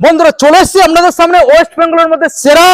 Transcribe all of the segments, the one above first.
বন্ধুরা, চলে এসেছি আপনাদের সামনে ওয়েস্ট বেঙ্গলের মধ্যে সেরা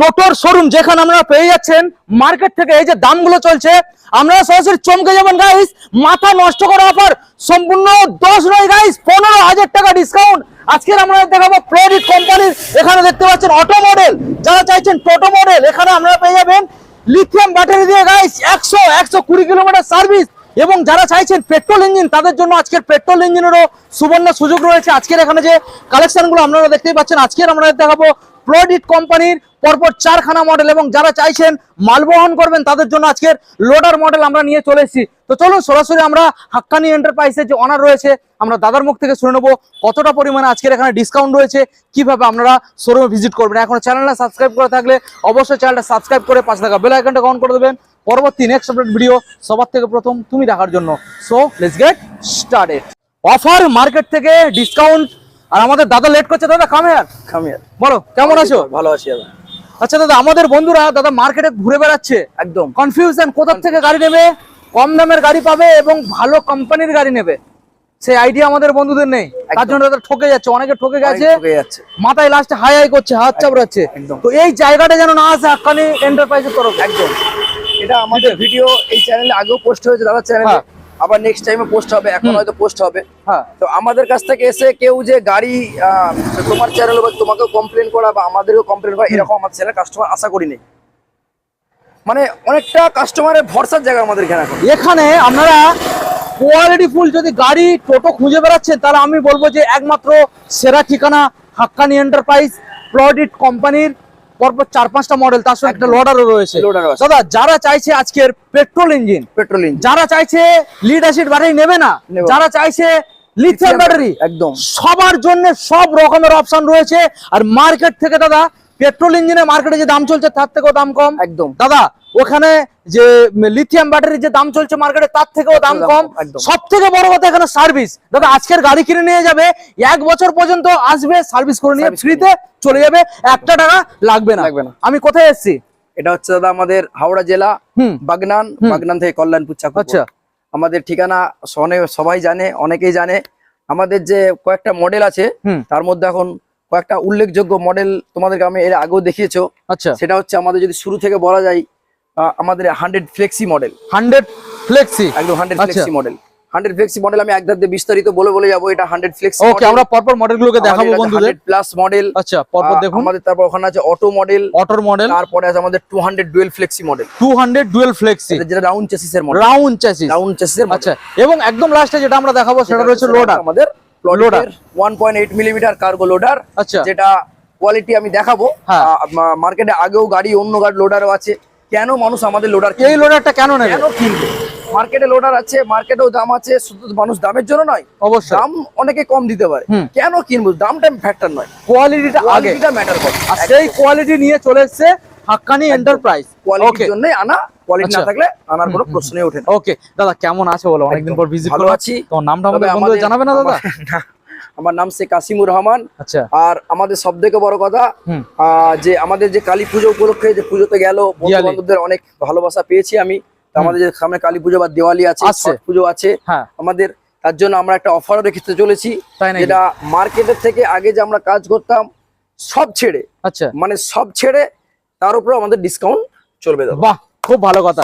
টোটোর শোরুম যেখানে আপনারা পেয়ে যাচ্ছেন মার্কেট থেকে। এই যে দামগুলো চলছে আপনারা সরাসরি চমকে যাবেন গাইস মাথা নষ্ট করা অফার সম্পূর্ণ দশ নয় গাইস পনেরো হাজার টাকা ডিসকাউন্ট আজকের আমরা দেখাবো প্রডিট কোম্পানির এখানে দেখতে পাচ্ছেন অটো মডেল যারা চাইছেন টোটো মডেল এখানে আপনারা পেয়ে যাবেন লিথিয়াম ব্যাটারি দিয়ে গাইস একশো একশো কুড়ি কিলোমিটার সার্ভিস এবং যারা চাইছেন পেট্রোল ইঞ্জিন, তাদের জন্য আজকের পেট্রোল ইঞ্জিনেরও সুবর্ণ সুযোগ রয়েছে। আজকের এখানে যে কালেকশনগুলো আপনারা দেখতেই পাচ্ছেন, আজকের আমরা দেখাবো প্রডিট কোম্পানির পরপর চারখানা মডেল এবং যারা চাইছেন মালবহন করবেন, তাদের জন্য আজকের লোডার মডেল আমরা নিয়ে চলে এসেছি। তো চলুন, সরাসরি আমরা হাক্কানি এন্টারপ্রাইজের যে অনার রয়েছে, আমরা দাদার মুখ থেকে শুনে নেব কতটা পরিমাণে আজকের এখানে ডিসকাউন্ট রয়েছে, কীভাবে আপনারা শোরুমে ভিজিট করবেন। এখন চ্যানেলটা সাবস্ক্রাইব করে থাকলে অবশ্যই চ্যানেলটা সাবস্ক্রাইব করে পাশে থাকা বেল আইকনটা অন করে দেবেন। পরবর্তী নেক্সট আপডেট ভিডিও সবার থেকে প্রথম তুমি দেখার জন্য। So let's get started offer market থেকে ডিসকাউন্ট আর আমাদের দাদা লেট করছে দাদা কামে আর খামিয়ার বলো কেমন আছো? ভালো আছি দাদা। আচ্ছা দাদা আমাদের বন্ধুরা দাদা মার্কেটে ঘুরে বেড়াচ্ছে। একদম। কনফিউশন কোথা থেকে গাড়ি নেবে? কম দামের গাড়ি পাবে এবং ভালো কোম্পানির গাড়ি নেবে। সেই আইডিয়া আমাদের বন্ধুদের নেই। তার জন্য দাদা ঠকে যাচ্ছে অনেকে ঠকে গেছে। ঠকে যাচ্ছে। মাথায় লাস্টে হাই হাই করছে হাত চাপড়াচ্ছে। তো এই জায়গাটা যেন না আসে হাক্কানি এন্টারপ্রাইজের তরফ। একদম। এটা আমাদের ভিডিও এই চ্যানেলে আগেও পোস্ট হয়েছে দাদা চ্যানেলে। আবার নেক্সট টাইমে পোস্ট হবে এখন হয়তো পোস্ট হবে। হ্যাঁ। তো আমাদের কাছ থেকে এসে কেউ যে গাড়ি তোমার চ্যানেল বা তোমাকেও কমপ্লেন করা বা আমাদেরও কমপ্লেন করা এরকম আমাদের চ্যানেল কাস্টমার আশা করি নেই। মানে অনেকটা কাস্টমারের ভরসার জায়গা আমাদের এখানে এখন। এখানে আপনারা কোয়ালিটি ফুল যদি গাড়ি টোটো খুঁজে বেড়াচ্ছেন তাহলে আমি বলব যে একমাত্র সেরা ঠিকানা হাক্কানি এন্টারপ্রাইজ প্রডিট কোম্পানির পরপর চার পাঁচটা মডেল তার সঙ্গে একটা লোডারও রয়েছে। দাদা যারা চাইছে আজকের পেট্রোল ইঞ্জিন পেট্রোল ইঞ্জিন যারা চাইছে লিড অ্যাসিড বাড়ি নেবে না যারা চাইছে লিথিয়াম ব্যাটারি একদম। সবার জন্য সব রকমের অপশন রয়েছে। আর মার্কেট থেকে দাদা পেট্রোল ইঞ্জিনের মার্কেটে যে দাম চলছে তার থেকেও দাম কম। একদম। দাদা ওখানে যে লিথিয়াম ব্যাটারির যে দাম চলছে মার্কেটে তার থেকেও দাম কম। সব থেকে বড় কথা এখানে সার্ভিস দাদা আজকের গাড়ি কিনে নিয়ে যাবে এক বছর পর্যন্ত আসবে সার্ভিস করে নিয়ে ফ্রিতে চলে যাবে একটা টাকা লাগবে না। লাগবে না। আমি কোথায় এসেছি? এটা হচ্ছে দাদা আমাদের হাওড়া জেলা বাগনান বাগনান থেকে কল্যাণপুর চাকু আচ্ছা। আমাদের ঠিকানা সনে- সবাই জানে অনেকেই জানে। আমাদের যে কয়েকটা মডেল আছে তার মধ্যে এখন কয়েকটা উল্লেখযোগ্য মডেল তোমাদেরকে আমি এর আগেও দেখিয়েছো। আচ্ছা। সেটা হচ্ছে আমাদের যদি শুরু থেকে বলা যায় আমাদের hundred flexi model hundred flexi একদম hundred. Flexi model hundred flexi model আমি একদার দিয়ে বিস্তারিত বলে বলে যাব এটা হান্ড্রেড ফ্লেক্সি ওকে আমরা পরপর মডেলগুলোকে দেখাবো বন্ধুদের। প্লাস মডেল আচ্ছা পরপর দেখুন। আমাদের তারপর ওখানে আছে অটো মডেল অটোর মডেল তারপরে আছে আমাদের two hundred dual flexi model two hundred dual flexi যেটা রাউন্ড চেসিসের মডেল রাউন্ড চ্যাসিস রাউন্ড চেসিসের আচ্ছা এবং একদম লাস্টে যেটা আমরা দেখাবো সেটা রয়েছে লোডার আমাদের। লোডার 1.8 মিলিমিটার কার্গো লোডার আচ্ছা। যেটা কোয়ালিটি আমি দেখাবো। হ্যাঁ। মার্কেটে আগেও গাড়ি অন্য গাড়ি লোডারও আছে। কেন মানুষ আমাদের লোডার এই লোডারটা কেন নেবে? কেন কিনবে? মার্কেটে লোডার আছে মার্কেটেও দাম আছে শুধু মানুষ দামের জন্য নয় অবশ্যই। দাম অনেকে কম দিতে পারে। কেন কিনবো? দামটা ফ্যাক্টর নয়। কোয়ালিটিটা আগে। কোয়ালিটিটা ম্যাটার করে। আর সেই কোয়ালিটি নিয়ে চলে এসেছে হাক্কানি এন্টারপ্রাইজ কোয়ালিটির জন্য আনা কোয়ালিটি না আচ্ছা। থাকলে আনার কোনো প্রশ্নই ওঠে না। ওকে দাদা কেমন আছে বলো? অনেকদিন পর ভিজিট ভালো আছি। তোমার নামটা আমাদের বন্ধুদের আমাদের- জানাবে না দাদা? আমার- নাম শেখ কাসিমুর রহমান। আচ্ছা। আর আমাদের সব থেকে বড় কথা যে আমাদের যে কালী পুজো উপলক্ষে যে পুজোতে গেল বন্ধু বান্ধবদের অনেক ভালোবাসা পেয়েছি আমি। আমাদের যে সামনে কালী পুজো বা দেওয়ালি আছে পুজো আছে হ্যাঁ। আমাদের তার জন্য আমরা একটা অফারও রেখে চলেছি যেটা মার্কেটের থেকে আগে যে আমরা কাজ করতাম সব ছেড়ে আচ্ছা। মানে সব ছেড়ে তার উপরে আমাদের ডিসকাউন্ট চলবে দাদা। বাহ! খুব ভালো কথা।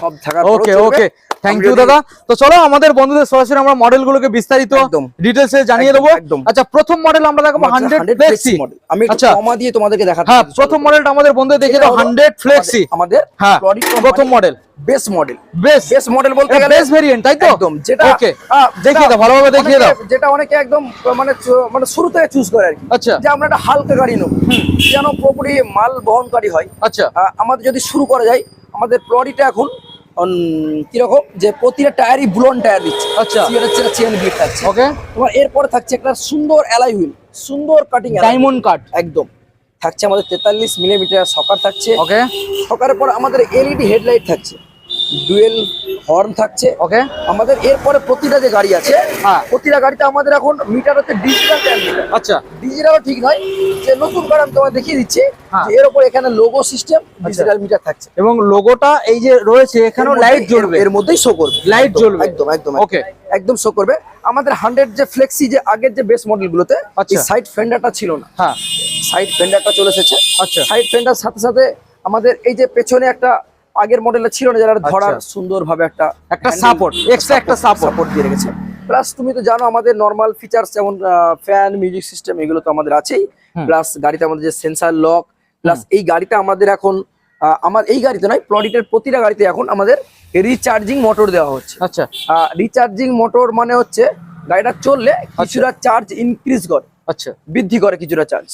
ওকে ওকে থ্যাংক ইউ দাদা। তো চলো আমাদের বন্ধুদের সরাসরি আমরা মডেলগুলোকে বিস্তারিত ডিটেলস ডিটেলসে জানিয়ে দেবো। একদম। আচ্ছা প্রথম মডেল আমরা দেখাবো হান্ড্রেড ফ্লেক্সি আমি আচ্ছা। কমা দিয়ে তোমাদেরকে দেখাতে হ্যাঁ প্রথম মডেলটা আমাদের বন্ধু দেখে দাও হান্ড্রেড ফ্লেক্সি আমাদের হ্যাঁ প্রথম মডেল বেস মডেল বেশ বেস মডেল বলতে গেলে বেস ভেরিয়েন্ট তাই তো? একদম যেটা ওকে দেখিয়ে দাও ভালোভাবে দেখিয়ে দাও। যেটা অনেকে একদম মানে মানে শুরু থেকে চুজ করে আর কি। আচ্ছা। যে আমরা একটা হালকা গাড়ি নেব। যেন পুরোপুরি মাল বহনকারী হয়। আচ্ছা। আমাদের যদি শুরু করা যায় আমাদের প্লডিটা এখন কীরকম যে প্রতিটা টায়ারই বুলন টায়ার দিচ্ছে। আচ্ছা। চেন গ্রিপ থাকছে। ওকে তোমার এরপরে থাকছে একটা সুন্দর অ্যালাই হুইল সুন্দর কাটিং ডায়মন্ড কাট একদম। থাকছে আমাদের তেতাল্লিশ মিলিমিটার সকার থাকছে। ওকে সকারের পর আমাদের এলইডি হেডলাইট থাকছে। ডুয়েল হর্ন থাকছে। ওকে। আমাদের এরপরে প্রতিটা যে গাড়ি আছে হ্যাঁ। প্রতিটা গাড়িতে আমাদের এখন মিটার হচ্ছে ডিজিটাল মিটার আচ্ছা। ডিজিটাল ঠিক নয় যে নতুন গাড়ি আমি তোমায় দেখিয়ে দিচ্ছি হ্যাঁ। যে এর উপর এখানে লোগো সিস্টেম ডিজিটাল মিটার থাকছে। এবং লোগোটা এই যে রয়েছে এখানেও লাইট জ্বলবে। এর- মধ্যেই শো করবে। লাইট জ্বলবে। একদম একদম ওকে একদম শো করবে। আমাদের হান্ড্রেড যে ফ্লেক্সি যে আগের যে বেস মডেল গুলোতে আচ্ছা। সাইড ফেন্ডারটা ছিল না। হ্যাঁ। সাইড ফেন্ডারটা চলে এসেছে। আচ্ছা। সাইড ফেন্ডার সাথে সাথে আমাদের এই যে পেছনে একটা আগের মডেলটা ছিল না যারা ধরার আচ্ছা। সুন্দর ভাবে একটা একটা সাপোর্ট এক্সট্রা একটা। সাপোর্ট দিয়ে রেখেছে। প্লাস তুমি তো জানো আমাদের নর্মাল ফিচার্স যেমন ফ্যান মিউজিক সিস্টেম এগুলো তো আমাদের আছেই। প্লাস গাড়িতে আমাদের যে সেন্সার লক প্লাস এই গাড়িতে আমাদের এখন আমার এই গাড়িতে নয় প্লডিটের প্রতিটা গাড়িতে এখন আমাদের রিচার্জিং মোটর দেওয়া হচ্ছে। আচ্ছা। রিচার্জিং মোটর মানে হচ্ছে গাড়িটা চললে কিছুটা চার্জ ইনক্রিজ করে আচ্ছা। বৃদ্ধি করে কিছুটা চার্জ।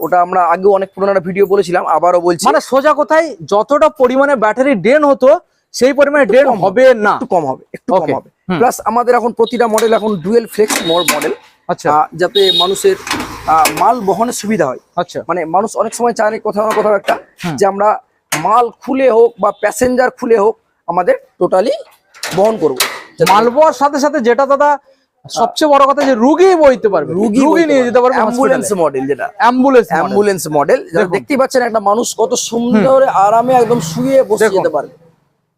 ওটা আমরা আগেও অনেক পুরোনো একটা ভিডিও বলেছিলাম আবারও বলছি। মানে সোজা কোথায় যতটা পরিমাণে ব্যাটারি ড্রেন হতো সেই পরিমাণে ড্রেন হবে না। একটু কম হবে একটু কম হবে। প্লাস আমাদের এখন প্রতিটা মডেল এখন ডুয়েল ফ্লেক্স মডেল আচ্ছা। যাতে মানুষের আহ, মাল বহনের সুবিধা হয়। আচ্ছা। মানে মানুষ অনেক সময় চায় কোথাও না কোথাও একটা যে আমরা মাল খুলে হোক বা প্যাসেঞ্জার খুলে হোক আমাদের টোটালি বহন করব। মালবোয়ার সাথে সাথে যেটা দাদা সবচেয়ে বড় কথা যে রুগী বইতে পারবে রুগী রুগী নিয়ে যেতে পারবে অ্যাম্বুলেন্স মডেল যেটা। Ambulance ambulance model. দেখতেই পাচ্ছেন একটা মানুষ কত সুন্দর আরামে একদম শুয়ে বসে। যেতে পারবে।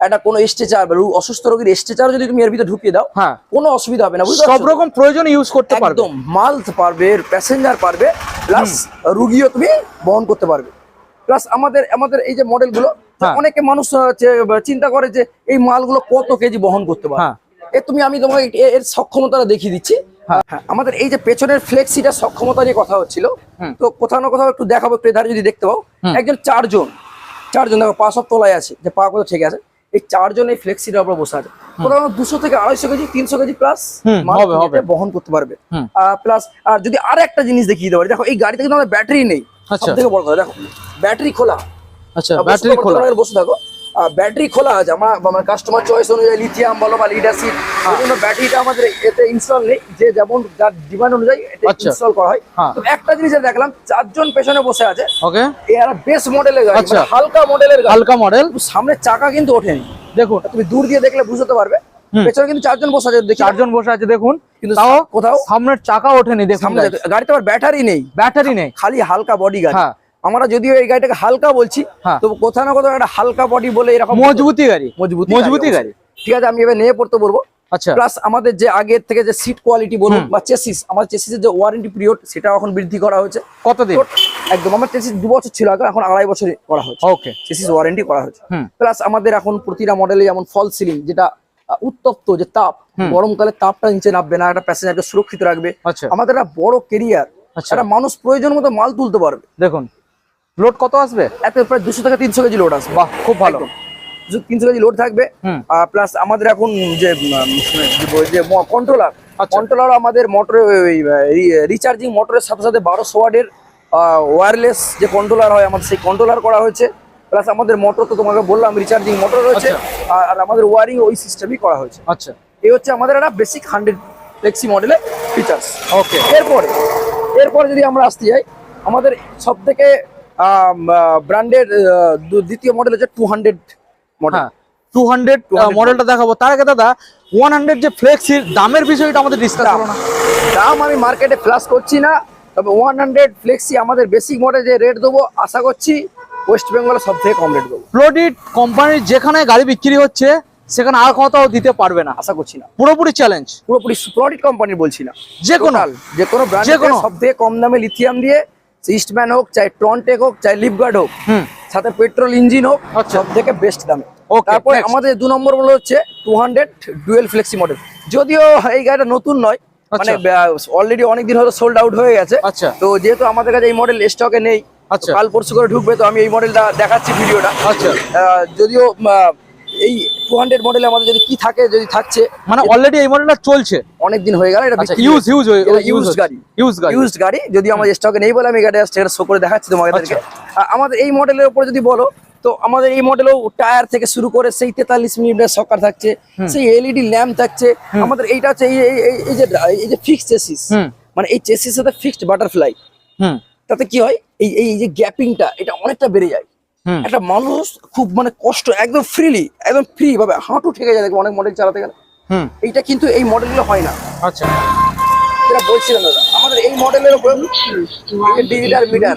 একটা কোনো স্ট্রেচার অসুস্থ রোগীর স্ট্রেচার যদি তুমি এর ভিতরে ঢুকিয়ে দাও হ্যাঁ। কোনো অসুবিধা হবে না বুঝতে সব রকম প্রয়োজন ইউজ করতে পারবে। একদম মাল পারবে প্যাসেঞ্জার পারবে প্লাস রুগীও তুমি বহন করতে পারবে। প্লাস আমাদের আমাদের এই যে মডেলগুলো হ্যাঁ। অনেকে মানুষ চিন্তা করে যে এই মালগুলো কত কেজি বহন করতে পারে হ্যাঁ। এ তুমি আমি তোমাকে এর সক্ষমতাটা দেখিয়ে দিচ্ছি। হ্যাঁ। হ্যাঁ, আমাদের এই যে পেছনের ফ্লেক্সিটা সক্ষমতা নিয়ে কথা হচ্ছিল তো কোথাও না কোথাও একটু দেখাবো এধারে যদি দেখতে পাও। একজন চারজন চারজন দেখো পা সব তলায় আছে যে পা কোথাও ঠিক আছে। এই চারজন এই ফ্লেক্সিটার উপর বসে আছে। কোথাও দুশো থেকে আড়াইশো কেজি তিনশো কেজি প্লাস। বহন করতে পারবে। প্লাস আর যদি আর একটা জিনিস দেখিয়ে পারি দেখো এই গাড়িতে কিন্তু আমাদের ব্যাটারি নেই। আচ্ছা। সব থেকে বড় কথা দেখো ব্যাটারি খোলা। আচ্ছা ব্যাটারি খোলা। বসে থাকো। ব্যাটারি খোলা আছে। আমার আমার কাস্টমার চয়েস অনুযায়ী লিথিয়াম বলো বা লিডারশিপ হ্যাঁ। বিভিন্ন ব্যাটারিটা আমাদের এতে ইনস্টল নেই। যে যেমন যার ডিমান্ড অনুযায়ী এটা আচ্ছা। ইনস্টল করা হয়। হ্যাঁ। তো একটা জিনিস দেখলাম চারজন পেছনে বসে আছে। ওকে এরা বেস মডেলের গাড়ি হালকা মডেলের হালকা মডেল সামনের চাকা কিন্তু ওঠেনি। দেখুন। তুমি দূর দিয়ে দেখলে বুঝতে পারবে। পেছনে কিন্তু চারজন বসে আছে চারজন বসে আছে দেখুন। কিন্তু তাও কোথাও সামনের চাকা ওঠেনি দেখুন সামনে গাড়িতে আবার ব্যাটারি নেই। ব্যাটারি নেই। খালি হালকা বডি গাড়ি। হ্যাঁ। আমরা যদিও এই গাড়িটাকে হালকা বলছি হ্যাঁ। তো কোথাও না কোথাও একটা হালকা বডি বলে এরকম মজবুতি গাড়ি। মজবুতি মজবুতি গাড়ি ঠিক আছে আমি এবার নিয়ে পড়তে বলব। আচ্ছা। প্লাস আমাদের যে আগের থেকে যে সিট কোয়ালিটি বলুন বা চেসিস আমাদের চেসিসের যে ওয়ারেন্টি পিরিয়ড সেটা এখন বৃদ্ধি করা হয়েছে। কতদিন তো একদম আমার চেসিস দু বছর ছিল আগে এখন আড়াই বছর করা হয়েছে। ওকে চেসিস ওয়ারেন্টি করা হয়েছে। প্লাস আমাদের এখন প্রতিটা মডেলে যেমন ফল সিলিং যেটা উত্তপ্ত যে তাপ গরমকালে তাপটা নিচে নামবে না একটা প্যাসেঞ্জারকে সুরক্ষিত রাখবে। আচ্ছা। আমাদের একটা বড় কেরিয়ার আচ্ছা। একটা মানুষ প্রয়োজন মতো মাল তুলতে পারবে। দেখুন লোড কত আসবে? এত প্রায় দুশো থেকে তিনশো কেজি লোড আসবে। বাহ খুব ভালো। তিনশো কেজি লোড থাকবে। প্লাস আমাদের এখন যে যে কন্ট্রোলার আচ্ছা। কন্ট্রোলার আমাদের মোটরে রিচার্জিং মোটরের সাথে সাথে বারোশো ওয়ার্ডের ওয়্যারলেস যে কন্ট্রোলার হয় আমাদের সেই কন্ট্রোলার করা হয়েছে। প্লাস আমাদের মোটর তো তোমাকে বললাম রিচার্জিং মোটর রয়েছে। আচ্ছা। আর- আর আমাদের ওয়ারিং ওই সিস্টেমই করা হয়েছে। আচ্ছা। এই হচ্ছে আমাদের একটা বেসিক হান্ড্রেড ফ্লেক্সি মডেলের ফিচার্স ওকে এরপরে এরপরে যদি আমরা আসতে যাই আমাদের সব থেকে ব্র্যান্ডের দ্বিতীয় মডেল হচ্ছে two hundred model two hundred মডেলটা দেখাবো। তার আগে দাদা ওয়ান হান্ড্রেড যে ফ্লেক্সির দামের বিষয়টা আমাদের ডিসকাস। হলো না। দাম আমি মার্কেটে ফ্লাশ করছি না তবে ওয়ান হান্ড্রেড ফ্লেক্সি আমাদের বেসিক মডেল যে রেট দেবো আশা করছি ওয়েস্ট বেঙ্গলে সব থেকে কম রেট দেবো। প্লোডিট কোম্পানির যেখানে গাড়ি বিক্রি হচ্ছে সেখানে আর কোথাও দিতে পারবে না। আশা করছি না। পুরোপুরি চ্যালেঞ্জ পুরোপুরি প্রডিট কোম্পানির বলছি না। যে কোনো যে কোনো ব্র্যান্ড কোনো। সব থেকে কম দামে লিথিয়াম দিয়ে ইস্টম্যান হোক চাই ট্রনটেক হোক চাই লিপগার্ড হোক হুম। সাথে পেট্রোল ইঞ্জিন হোক আচ্ছা। সব থেকে বেস্ট দামে তারপরে আমাদের দু নম্বর হলো হচ্ছে two hundred dual flexi model যদিও এই গাড়িটা নতুন নয় মানে অলরেডি অনেক দিন হয়তো সোল্ড আউট হয়ে গেছে। আচ্ছা। তো যেহেতু আমাদের কাছে এই মডেল স্টকে নেই আচ্ছা। কাল পরশু করে ঢুকবে তো আমি এই মডেলটা দেখাচ্ছি ভিডিওটা আচ্ছা। যদিও এই টু হান্ড্রেড মডেলে আমাদের যদি কি থাকে যদি থাকছে মানে অলরেডি এই মডেলটা চলছে? অনেক দিন হয়ে গেল এটা ইউজ ইউজ ইউজ গাড়ি। ইউজ গাড়ি। ইউজড গাড়ি যদি আমাদের স্টকে নেই বলে আমি গাড়িটা সেটা শো করে দেখাচ্ছি তোমাদেরকে। আচ্ছা। আমাদের এই মডেলের উপর যদি বলো তো আমাদের এই মডেলেও টায়ার থেকে শুরু করে সেই তেতাল্লিশ মিনিটের সকার থাকছে সেই এলইডি ল্যাম্প থাকছে। আমাদের এইটা হচ্ছে এই যে এই যে ফিক্সড চেসিস মানে এই চেসিস সাথে ফিক্সড বাটারফ্লাই হুম। তাতে কি হয়? এই এই যে গ্যাপিংটা এটা অনেকটা বেড়ে যায়। একটা মানুষ খুব মানে কষ্ট একদম ফ্রিলি একদম ফ্রি ভাবে হাঁটু ঠেকে যায় অনেক মডেল চালাতে গেলে। এইটা কিন্তু এই মডেলগুলো হয় না। আচ্ছা। যেটা দাদা আমাদের এই মডেলের উপর ডিজিটাল মিটার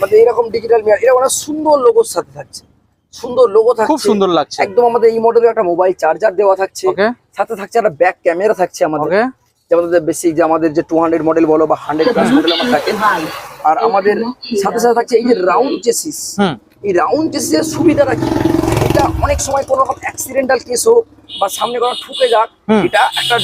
মানে এরকম ডিজিটাল মিটার সুন্দর লোগোর সাথে থাকছে। সুন্দর লোগো থাকছে। খুব সুন্দর লাগছে। একদম আমাদের এই মডেলের একটা মোবাইল চার্জার দেওয়া থাকছে। সাথে থাকছে একটা ব্যাক ক্যামেরা থাকছে আমাদের। ওকে যে আমাদের বেসিক যে আমাদের যে টু হান্ড্রেড মডেল বলো বা হান্ড্রেড প্লাস মডেল আমার থাকে আর আমাদের সাথে সাথে থাকছে এই যে রাউন্ড চেসিস এই রাউন্ড চেসিসের সুবিধাটা কি? এটা অনেক সময় কোনো রকম অ্যাক্সিডেন্টাল কেস হোক বা সামনে কোনো ঠুকে যাক এটা একটা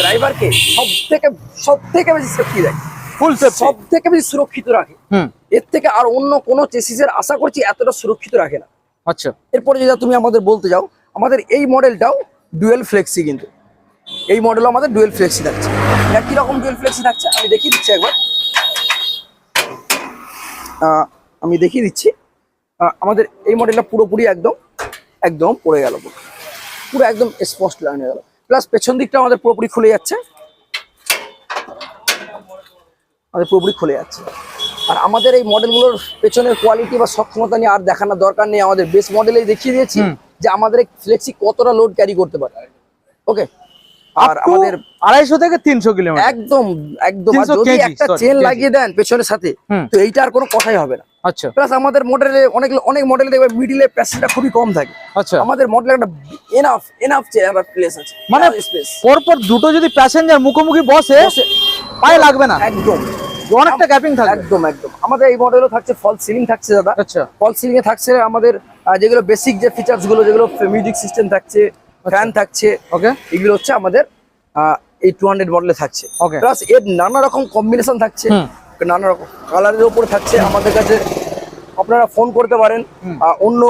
ড্রাইভারকে সব থেকে সব থেকে বেশি সেফটি দেয়। ফুল সব থেকে বেশি সুরক্ষিত রাখে। হুম। এর থেকে আর অন্য কোনো চেসিসের আশা করছি এতটা সুরক্ষিত রাখে না। আচ্ছা। এরপরে যেটা তুমি আমাদের বলতে যাও আমাদের এই মডেলটাও ডুয়েল ফ্লেক্সি কিন্তু। এই মডেলও আমাদের ডুয়েল ফ্লেক্সি থাকছে। এটা কীরকম ডুয়েল ফ্লেক্সি থাকছে? আমি দেখিয়ে দিচ্ছি একবার। আমি দেখিয়ে দিচ্ছি। আমাদের এই মডেলটা পুরোপুরি একদম একদম পড়ে গেল পুরো। একদম স্পষ্ট লাইনে গেল। প্লাস পেছন দিকটা আমাদের পুরোপুরি খুলে যাচ্ছে। আমাদের পুরোপুরি খুলে যাচ্ছে। আর আমাদের এই মডেলগুলোর পেছনের কোয়ালিটি বা সক্ষমতা নিয়ে আর দেখানোর দরকার নেই। আমাদের বেস্ট মডেলেই দেখিয়ে দিয়েছি যে আমাদের ফ্লেক্সি কতটা লোড ক্যারি করতে পারে। ওকে আর আমাদের আড়াইশো থেকে তিনশো কিলোমিটার। একদম একদম। যদি একটা চেন লাগিয়ে দেন পেছনের সাথে হুম। তো এইটা আর কোনো কথাই হবে না। আচ্ছা। প্লাস আমাদের মডেলে অনেক অনেক মডেলে দেখবে মিডিলে খুবই কম থাকে। আচ্ছা। আমাদের মডেলে একটা এনাফ এনাফ চেয়ার প্লেস আছে। মানে স্পেস পরপর দুটো যদি প্যাসেঞ্জার মুখোমুখি বসে পায়ে লাগবে না। একদম। অনেকটা ক্যাপিং থাকবে। একদম একদম। আমাদের এই মডেলও থাকছে ফল সিলিং থাকছে দাদা। আচ্ছা। ফল সিলিং এ থাকছে আমাদের যেগুলো বেসিক যে ফিচার্সগুলো যেগুলো মিউজিক সিস্টেম থাকছে ফ্যান থাকছে ওকে। এগুলো হচ্ছে আমাদের এই টু হান্ড্রেড মডেলে থাকছে। ওকে। প্লাস এর নানা রকম কম্বিনেশন থাকছে। নানা রকম কালারের উপর থাকছে। আমাদের কাছে আপনারা ফোন করতে পারেন অন্য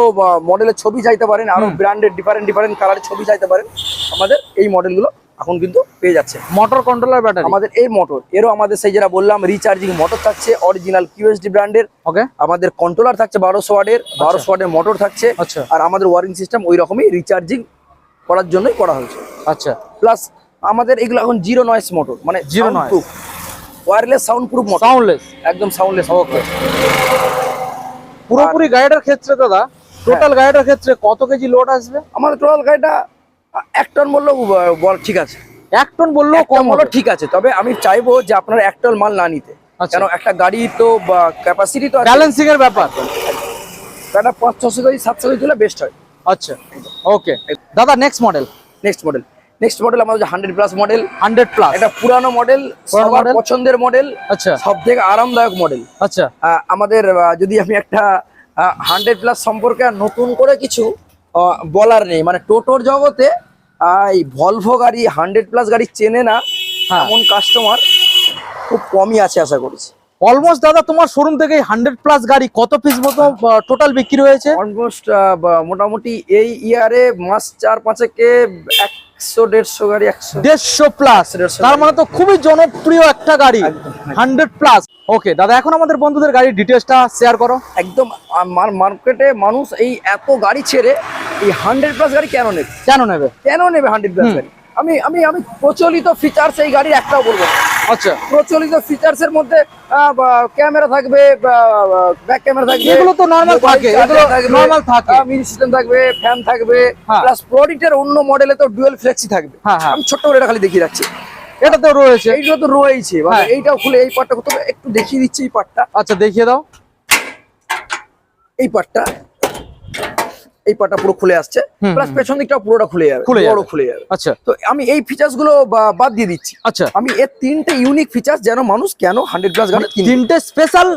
মডেলের ছবি চাইতে পারেন আরও ব্র্যান্ডের ডিফারেন্ট ডিফারেন্ট কালারের ছবি চাইতে পারেন। আমাদের এই মডেলগুলো এখন কিন্তু পেয়ে যাচ্ছে। মোটর কন্ট্রোলার ব্যাটারি আমাদের এই মোটর এরও আমাদের সেই যেটা বললাম রিচার্জিং মোটর থাকছে অরিজিনাল কিউএসডি ব্র্যান্ডের ওকে। আমাদের কন্ট্রোলার থাকছে বারোশো ওয়ার্ডের বারোশো ওয়ার্ডের মোটর থাকছে। আচ্ছা। আর আমাদের ওয়ারিং সিস্টেম ওই রকমই রিচার্জিং করার জন্যই করা হয়েছে। আচ্ছা। প্লাস আমাদের এগুলো এখন জিরো নয়েস মোটর মানে zero. Proof wireless sound proof motor soundless একদম সাউন্ডলেস ওকে পুরোপুরি গাড়িটার ক্ষেত্রে দাদা টোটাল গাড়িটার ক্ষেত্রে কত কেজি লোড আসবে? আমাদের টোটাল গাড়িটা এক টন বললেও বল ঠিক আছে। এক টন বললেও কম হবে। ঠিক আছে। তবে আমি চাইব যে আপনারা এক টন মাল না নিতে। আচ্ছা। কেন একটা গাড়ি তো ক্যাপাসিটি তো ব্যালেন্সিং এর ব্যাপার। একটা পাঁচ ছশো কেজি সাতশো কেজি তুলে বেস্ট হয়। আচ্ছা ওকে দাদা next model next model next model আমাদের hundred plus model hundred plus এটা পুরানো মডেল সবার পছন্দের মডেল আচ্ছা। সব থেকে আরামদায়ক মডেল আচ্ছা। আমাদের যদি আমি একটা হান্ড্রেড প্লাস সম্পর্কে নতুন করে কিছু বলার নেই। মানে টোটোর জগতে এই ভলভো গাড়ি হান্ড্রেড প্লাস গাড়ি চেনে না হ্যাঁ। এমন কাস্টমার খুব কমই আছে আশা করছি। অলমোস্ট দাদা তোমার শোরুম থেকে হান্ড্রেড প্লাস গাড়ি কত পিস মতো টোটাল বিক্রি হয়েছে? অলমোস্ট মোটামুটি এই ইয়ারে মাস চার পাঁচেকে একশো দেড়শো গাড়ি একশো। দেড়শো প্লাস তার মানে তো খুবই জনপ্রিয় একটা গাড়ি। হান্ড্রেড প্লাস ওকে দাদা এখন আমাদের বন্ধুদের গাড়ির ডিটেলসটা শেয়ার করো। একদম মার্কেটে মানুষ এই এত গাড়ি ছেড়ে এই হান্ড্রেড প্লাস গাড়ি কেন নেবে? কেন নেবে? কেন নেবে হান্ড্রেড প্লাস গাড়ি? আমি আমি আমি প্রচলিত ফিচার্স এই গাড়ির একটাও বলব আচ্ছা প্রচলিত ফিচার্স এর মধ্যে ক্যামেরা থাকবে ব্যাক ক্যামেরা থাকবে এগুলো তো normal থাকে, এগুলো normal থাকে। মিনি সিস্টেম থাকবে ফ্যান থাকবে হ্যাঁ। প্লাস প্রডিটের অন্য মডেলে তো ডুয়েল ফ্লেক্সি থাকবে হ্যাঁ, হ্যাঁ। আমি ছোট্ট করে এটা খালি দেখিয়ে রাখছি এটা তো রয়েছে এইগুলো তো রয়েছে মানে হ্যাঁ। এইটাও খুলে এই পার্টটা তবে একটু দেখিয়ে দিচ্ছি এই পার্টটা আচ্ছা দেখিয়ে দাও এই পার্টটা এই পার্টটা পুরো খুলে আসছে প্লাস পেছন দিকটা পুরোটা খুলে যাবে খুলে বড়। খুলে যাবে। আচ্ছা। তো আমি এই ফিচার্সগুলো বাদ দিয়ে দিচ্ছি। আচ্ছা। আমি এর তিনটে ইউনিক ফিচার্স যেন মানুষ কেন হান্ড্রেড প্লাস গাড়ি তিনটে স্পেশাল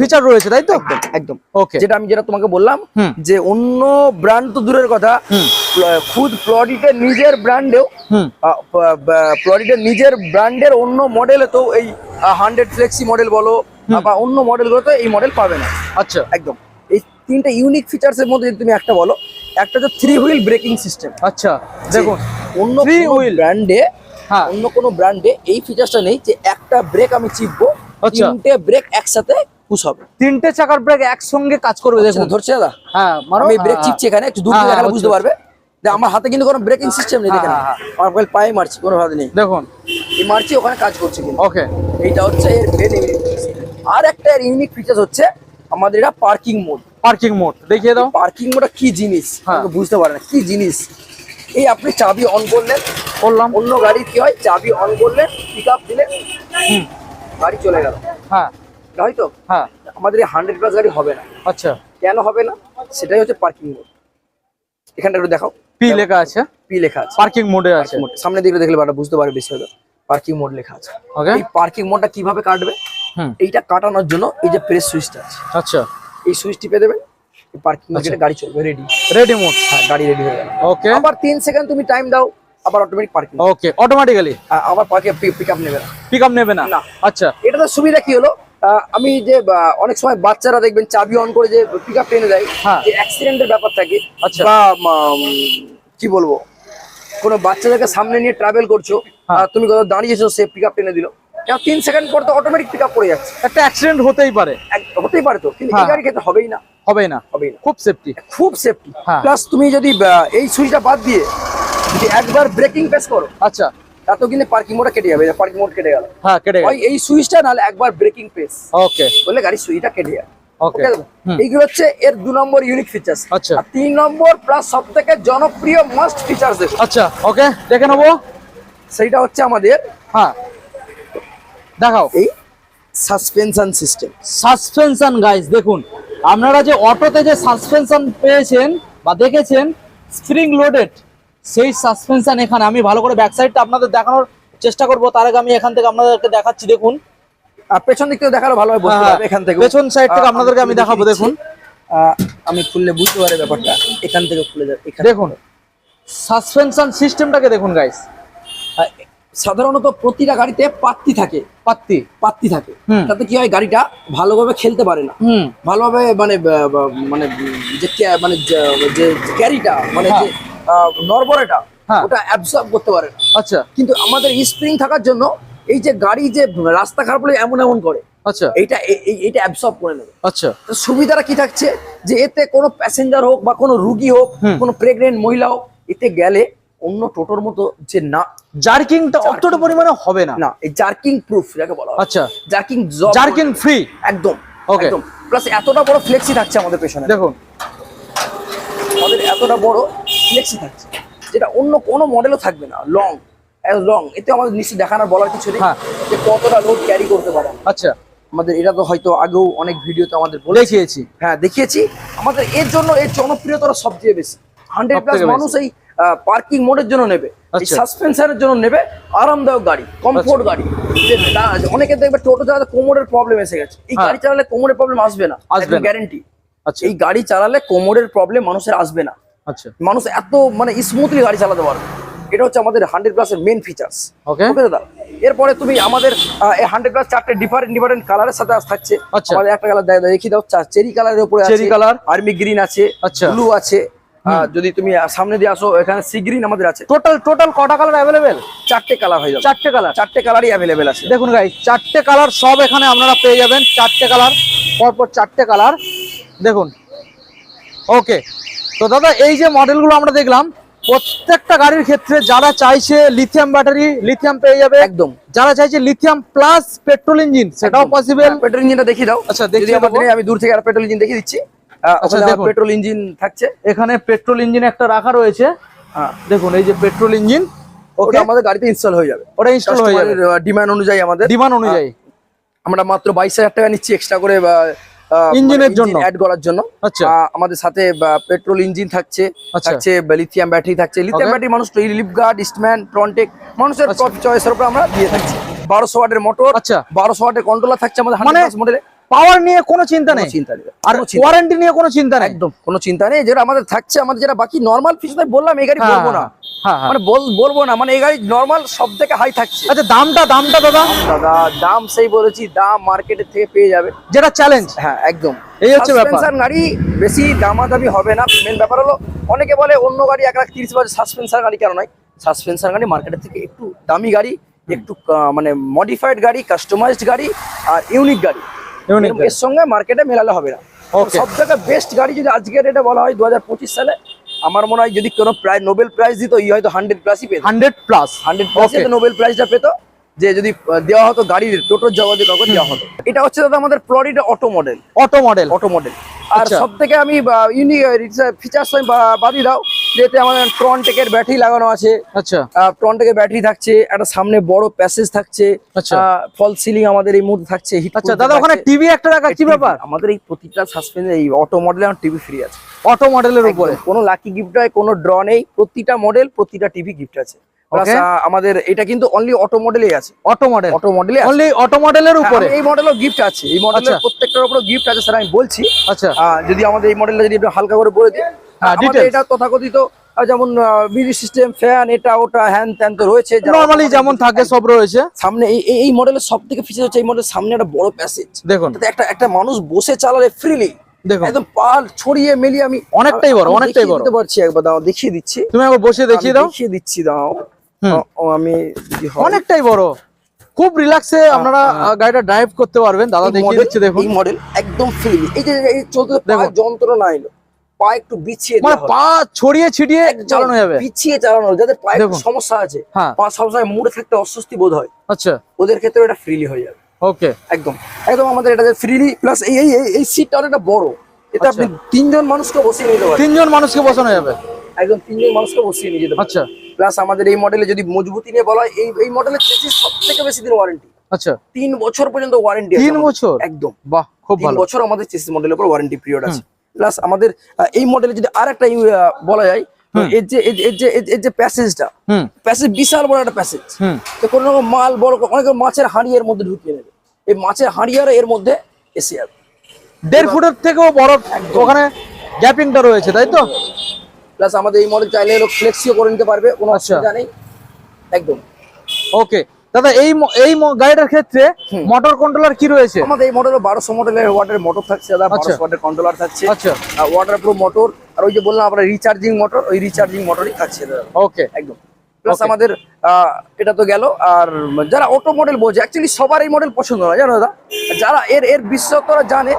ফিচার রয়েছে তাই তো? একদম একদম। ওকে যেটা আমি যেটা তোমাকে বললাম যে অন্য ব্র্যান্ড তো দূরের কথা। খুদ প্লডিটের নিজের ব্র্যান্ডেও প্লডিটের নিজের ব্র্যান্ডের অন্য মডেলে তো এই হান্ড্রেড ফ্লেক্সি মডেল বলো বা অন্য মডেল মডেলগুলোতে এই মডেল পাবে না। আচ্ছা। একদম। তিনটা ইউনিক ফিচার্স এর মধ্যে যদি তুমি একটা বলো একটা হচ্ছে থ্রি হুইল ব্রেকিং সিস্টেম আচ্ছা দেখুন অন্য Three হুইল ব্র্যান্ডে হ্যাঁ। অন্য কোনো ব্র্যান্ডে এই ফিচারসটা নেই যে একটা ব্রেক আমি চিপবো আচ্ছা। তিনটে ব্রেক একসাথে পুশ হবে। তিনটে চাকার ব্রেক একসঙ্গে কাজ করবে দেখুন। সেটা ধরছে দাদা? হ্যাঁ আমি ব্রেক হ্যাঁ, চিপছি এখানে একটু দূর হ্যাঁ, থেকে হ্যাঁ, দেখালে বুঝতে পারবে? যে আমার হাতে কিন্তু কোনো ব্রেকিং সিস্টেম নেই দেখেন হ্যাঁ, হ্যাঁ, আমার মোবাইল পায়ে মারছি কোনো ভাবে নেই। দেখুন। এই মারছি ওখানে কাজ করছে কিন্তু। ওকে। এইটা হচ্ছে এর মেন আর একটা এর ইউনিক ফিচার হচ্ছে আমাদের এটা পার্কিং মোড পার্কিং মোড দেখিয়ে দাও। পার্কিং ওটা কি জিনিস? হ্যাঁ। বুঝতে পারে না কি জিনিস? এই আপনি চাবি অন করলেন। করলাম। অন্য গাড়ি কি হয়? চাবি অন করলেন পিক আপ দিলেন গাড়ি চলে গেল। হ্যাঁ। হয়তো হ্যাঁ। আমাদের এই হান্ড্রেড প্লাস গাড়ি হবে না। আচ্ছা। কেন হবে না? সেটাই হচ্ছে পার্কিং মোড এখানটা একটু দেখাও। পি লেখা আছে। পি লেখা আছে। পার্কিং মোডে আছে। সামনে দিকে দেখলে বাটা বুঝতে পারবে বেশি হলো পার্কিং মোড লেখা আছে। ওকে এই পার্কিং মোডটা কীভাবে কাটবে? হুম। এইটা কাটানোর জন্য এই যে প্রেস সুইচটা আছে। আচ্ছা। এই সুইচ টিপে দেবেন পার্কিং আচ্ছা। গাড়ি চলবে রেডি রেডি মোড হ্যাঁ গাড়ি রেডি হয়ে গেল। ওকে আবার তিন সেকেন্ড তুমি টাইম দাও আবার অটোমেটিক পার্কিং ওকে অটোমেটিক্যালি আবার পার্কে পিক আপ নেবে না। পিক আপ নেবে না? না। আচ্ছা। এটাতে সুবিধা কি হলো? আহ, আমি যে অনেক সময় বাচ্চারা দেখবেন চাবি অন করে যে পিক আপ টেনে দেয় হ্যাঁ। যে অ্যাক্সিডেন্টের ব্যাপার থাকে আচ্ছা। বা কি বলব? কোনো বাচ্চাদেরকে সামনে নিয়ে ট্রাভেল করছ হ্যাঁ। তুমি কোথাও দাঁড়িয়েছো সে পিক আপ টেনে দিল। কেন তিন সেকেন্ড পর তো অটোমেটিক পিক আপ করে যাচ্ছে। একটা অ্যাক্সিডেন্ট হতেই পারে। হতেই পারে তো কিন্তু এই হ্যাঁ। গাড়ির ক্ষেত্রে হবেই না। হবেই না। হবেই না। খুব সেফটি খুব সেফটি হ্যাঁ। প্লাস তুমি যদি এই সুইচটা বাদ দিয়ে যদি একবার ব্রেকিং প্রেস করো আচ্ছা। তাতেও কিন্তু পার্কিং মোডটা কেটে যাবে। পার্কিং মোড কেটে গেল। হ্যাঁ কেটে ওই এই সুইচটা নাহলে একবার ব্রেকিং প্রেস ওকে বললে গাড়ির সুইচটা কেটে যাবে। ওকে এইগুলো হচ্ছে এর দু নম্বর ইউনিক ফিচার্স আচ্ছা। তিন নম্বর প্লাস সব থেকে জনপ্রিয় মাস্ট ফিচার্স দেখো। আচ্ছা ওকে দেখে নেব। সেইটা হচ্ছে আমাদের হ্যাঁ। দেখাও। এই সাসপেনশন সিস্টেম। সাসপেনশন গাইস দেখুন। আপনারা যে অটোতে যে সাসপেনশন পেয়েছেন বা দেখেছেন স্প্রিং লোডেড সেই সাসপেনশন এখানে। আমি ভালো করে ব্যাক সাইডটা আপনাদের দেখানোর চেষ্টা করব। তার আগে আমি এখান থেকে আপনাদেরকে দেখাচ্ছি দেখুন। আর পেছন দিক থেকে দেখাল ভালো হয় বুঝতে হ্যাঁ, এখান থেকে। পেছন side থেকে আপনাদেরকে আমি দেখাবো, দেখুন। আমি খুললে বুঝতে পারে ব্যাপারটা। এখান থেকে খুলে যাবে দেখুন। সাসপেনশন সিস্টেমটাকে দেখুন গাইস সাধারণত প্রতিটা গাড়িতে পাত্তি থাকে। পাত্তি? পাত্তি থাকে। তাতে কি হয় গাড়িটা ভালোভাবে খেলতে পারে না। ভালোভাবে মানে মানে যে মানে যে- ক্যারিটা মানে যে নরবরেটা হ্যাঁ। ওটা অ্যাবসর্ব করতে পারে না। আচ্ছা। কিন্তু আমাদের স্প্রিং থাকার জন্য এই যে গাড়ি যে রাস্তা খারাপ হলে এমন এমন করে আচ্ছা। এইটা এ- এই- অ্যাবসর্ব করে নেবে। আচ্ছা। সুবিধাটা কি থাকছে? যে এতে কোনো প্যাসেঞ্জার হোক বা কোনো রুগী হোক কোনো প্রেগনেন্ট মহিলা হোক এতে গেলে অন্য টোটোর মতো যে না জার্কিংটা অতটা পরিমাণে হবে না। না এই জার্কিং প্রুফ যাকে বলা আচ্ছা। জার্কিং জার্কিং ফ্রি একদম Okay. একদম। প্লাস এতটা বড় ফ্লেক্সি থাকছে আমাদের পেছনে। দেখুন। আমাদের এতটা বড় ফ্লেক্সি থাকছে যেটা অন্য কোনো মডেলও থাকবে না। লং লং এতে আমাদের নিশ্চয়ই দেখানোর বলার কিছু নেই হ্যাঁ। যে কতটা লোড ক্যারি করতে পারে। আচ্ছা। আমাদের এটা তো হয়তো আগেও অনেক ভিডিওতে আমাদের বলে দেখিয়েছি। হ্যাঁ দেখিয়েছি। আমাদের এর জন্য এর জনপ্রিয়তা সবচেয়ে বেশি। হান্ড্রেড প্লাস মানুষ এই পার্কিং মোডের জন্য নেবে। এই আচ্ছা। জন্য নেবে আরামদায়ক গাড়ি কমফোর্ট গাড়ি। অনেকে দেখবে টোটো চালাতে কোমরের প্রবলেম এসে গেছে। এই হ্যাঁ। গাড়ি চালালে কোমরের প্রবলেম আসবে না আসবে গ্যারেন্টি আচ্ছা। এই গাড়ি চালালে কোমরের প্রবলেম মানুষের আসবে না। আচ্ছা। মানুষ এত মানে স্মুথলি গাড়ি চালাতে পারবে। এটা হচ্ছে আমাদের হান্ড্রেড প্লাসের মেন ফিচার্স ওকে দাদা? এরপরে তুমি আমাদের এই হান্ড্রেড প্লাস চারটে ডিফারেন্ট ডিফারেন্ট কালারের সাথে থাকছে। আচ্ছা। আমাদের একটা কালার দেখি দাও। চেরি কালারের উপরে আছে Cherry colour। আর্মি গ্রিন আছে আচ্ছা। ব্লু আছে। যদি তুমি সামনে দিয়ে আসো এখানে সি গ্রিন আমাদের আছে। টোটাল টোটাল কটা কালার অ্যাভেলেবেল চারটে কালার হয়ে যাবে। চারটে কালার চারটে কালারই অ্যাভেলেবেল আছে। দেখুন গাই চারটে কালার সব এখানে আপনারা পেয়ে যাবেন। চারটে কালার পরপর চারটে কালার দেখুন। ওকে তো দাদা এই যে মডেলগুলো আমরা দেখলাম প্রত্যেকটা গাড়ির ক্ষেত্রে যারা চাইছে লিথিয়াম ব্যাটারি লিথিয়াম পেয়ে যাবে। একদম। যারা চাইছে লিথিয়াম প্লাস পেট্রোল ইঞ্জিন সেটাও পসিবল পেট্রোল ইঞ্জিনটা দেখিয়ে দাও। আচ্ছা। নেই, আমি দূর থেকে আর পেট্রোল ইঞ্জিন দেখিয়ে দিচ্ছি। পেট্রোল ইঞ্জিন থাকছে। এখানে পেট্রোল ইঞ্জিন একটা রাখা রয়েছে। হ্যাঁ। দেখুন এই যে পেট্রোল ইঞ্জিন ওকে আমাদের গাড়িতে ইনস্টল হয়ে যাবে। ওটা ইনস্টল হয়ে যাবে। ডিমান্ড অনুযায়ী আমাদের। ডিমান্ড অনুযায়ী। আমরা মাত্র বাইশ হাজার টাকা নিচ্ছি এক্সট্রা করে ইঞ্জিনের জন্য। অ্যাড করার জন্য। আচ্ছা। আমাদের সাথে পেট্রোল ইঞ্জিন থাকছে। আচ্ছা। থাকছে লিথিয়াম ব্যাটারি থাকছে। লিথিয়াম. ব্যাটারি মানুষ লিপগার্ড ইস্টম্যান ট্রনটেক মানুষের আচ্ছা। চয়েসের উপর আমরা দিয়ে থাকছি। বারোশো ওয়াটের মোটর আচ্ছা। বারোশো ওয়াটের কন্ট্রোলার থাকছে আমাদের মানে হান্ড্রেড মডেলে পাওয়ার নিয়ে কোনো চিন্তা নেই। চিন্তা নেই। আর। ওয়ারেন্টি নিয়ে কোনো চিন্তা নেই। একদম কোনো চিন্তা নেই। যেটা আমাদের থাকছে আমাদের যেটা বাকি নর্মাল ফিস বললাম এই গাড়ি হ্যাঁ, বলব না। হ্যাঁ হ্যাঁ। মানে বল- বলব না মানে এই গাড়ি নর্মাল সব থেকে হাই থাকছে। আচ্ছা দামটা দামটা দাদা? দাদা দাম সেই বলেছি দাম মার্কেটের থেকে পেয়ে যাবে। যেটা চ্যালেঞ্জ হ্যাঁ একদম। এই হচ্ছে ব্যাপার। গাড়ি বেশি দামাদামি হবে না। মেন ব্যাপার হলো অনেকে বলে অন্য গাড়ি এক লাখ তিরিশ বাজে সাসপেন্সার গাড়ি কেন নয় সাসপেন্সার গাড়ি মার্কেটের থেকে একটু দামি গাড়ি একটু মানে মডিফাইড গাড়ি কাস্টমাইজড গাড়ি আর ইউনিক গাড়ি। এর সঙ্গে মার্কেটে মেলালে হবে না। সব থেকে বেস্ট গাড়ি যদি আজকের রেটে বলা হয় দু হাজার পঁচিশ সালে আমার মনে হয় যদি কোনো প্রায় নোবেল প্রাইজ দিত ই হয়তো হান্ড্রেড প্লাসই পেত। হান্ড্রেড প্লাস হান্ড্রেড প্লাসে. নোবেল প্রাইজটা পেতো যে যদি দেওয়া হতো গাড়ির টোটোর জগতে কাউকে দেওয়া হতো। এটা হচ্ছে দাদা আমাদের Florida auto model auto model auto model আর আচ্ছা। সব থেকে আমি ইউনিক ফিচার্স আমি বাদই দাও। যেতে আমাদের ট্রনটেকের ব্যাটারি লাগানো আছে। আচ্ছা। ট্রনটেকের ব্যাটারি থাকছে একটা সামনে বড় প্যাসেজ থাকছে আচ্ছা। ফল সিলিং আমাদের এই মুহূর্তে থাকছে আচ্ছা দাদা ওখানে টিভি একটা রাখা কি ব্যাপার? আমাদের এই প্রতিটা সাসপেন্স এই অটো মডেলে আমার টিভি ফ্রি আছে। অটো মডেলের উপরে? কোনো লাকি গিফট হয় কোনো ড্র নেই প্রতিটা মডেল প্রতিটা টিভি গিফট আছে। আমাদের এটা কিন্তু অনলি অটো মডেলেই আছে। অটো মডেল অটো মডেলে অনলি অটো মডেলের উপরে? এই মডেলও গিফট আছে। এই মডেলের আচ্ছা। প্রত্যেকটার উপরে গিফট আছে স্যার আমি বলছি। আচ্ছা। যদি আমাদের এই মডেলটা যদি একটু হালকা করে বলে দিই। এটা তথাকথিত যেমন মিউজিক সিস্টেম ফ্যান এটা ওটা হ্যান ত্যান তো রয়েছে। নরমালি যেমন থাকে সব রয়েছে। সামনে এই এই- মডেলের সব থেকে ফিচার হচ্ছে এই মডেলের সামনে একটা বড় প্যাসেজ দেখুন। একটা একটা মানুষ বসে চালালে ফ্রিলি দেখুন। একদম পাল ছড়িয়ে আমি অনেকটাই বড়, অনেকটাই বড়। পারছি একবার দাও দেখিয়ে দিচ্ছি। তুমি একবার বসে দেখিয়ে দাও। দেখিয়ে দিচ্ছি দাও। আমি অনেকটাই বড়। খুব রিল্যাক্সে আপনারা গাড়িটা ড্রাইভ করতে পারবেন। দাদা এই দেখিয়ে দিচ্ছে দেখুন। এই মডেল একদম ফ্রিলি এই যে এই চলতে যন্ত্রণা এলো। পা একটু বিছিয়ে মানে পা ছড়িয়ে ছিটিয়ে চালানো যাবে? পিছিয়ে চালানো যাদের পায়ে সমস্যা আছে। হ্যাঁ। পা সবসময় মুড়ে থাকতে অস্বস্তি বোধ হয়। আচ্ছা। ওদের ক্ষেত্রে এটা ফ্রিলি হয়ে যাবে। ওকে। একদম। একদম আমাদের এটা ফ্রিলি প্লাস এই এই এই- সিটটা অনেকটা বড়। এটা আপনি আচ্ছা। তিনজন মানুষকে বসিয়ে নিতে পারেন। তিনজন মানুষকে বসানো যাবে? একদম তিনজন মানুষকে বসিয়ে নিয়ে যেতে আচ্ছা। প্লাস আমাদের এই মডেলে যদি মজবুতি নিয়ে বলা হয় এই এই মডেলের চেসিস সব থেকে বেশি দিন ওয়ারেন্টি আচ্ছা। তিন বছর পর্যন্ত ওয়ারেন্টি তিন বছর? একদম। বাহ খুব ভালো। বছর আমাদের চেসিস মডেলের উপর ওয়ারেন্টি পিরিয়ড আছে। প্লাস আমাদের এই মডেলে যদি আর একটা বলা যায় এর যে এর- যে এর- যে প্যাসেজটা প্যাসেজ বিশাল বড় একটা প্যাসেজ হুম। তো কোনো রকম মাল বড় অনেক মাছের হাঁড়ি এর মধ্যে ঢুকিয়ে নেবে। এই মাছের এর মধ্যে এসে যাবে দেড় ফুটের থেকেও বড় ওখানে গ্যাপিংটা রয়েছে তাই তো? প্লাস আমাদের এই মডেল চাইলে ফ্লেক্সিও করে নিতে পারবে কোনো আচ্ছা। অসুবিধা নেই। একদম। ওকে দাদা এই এই গাড়িটার ক্ষেত্রে মোটর কন্ট্রোলার কি রয়েছে? আমাদের এই মডেলে বারোশো মডেলের ওয়াটার মোটর থাকছে দাদা আচ্ছা। বারোশো ওয়াটের কন্ট্রোলার থাকছে। আচ্ছা। ওয়াটার প্রুফ মোটর আর ওই যে বললাম আমরা রিচার্জিং মোটর ওই রিচার্জিং মোটরই থাকছে দাদা। ওকে একদম। প্লাস আমাদের এটা তো গেল আর যারা অটো মডেল বোঝে অ্যাকচুয়ালি সবার এই মডেল পছন্দ না জানো দাদা? যারা এর এর বিশেষত্বরা জানে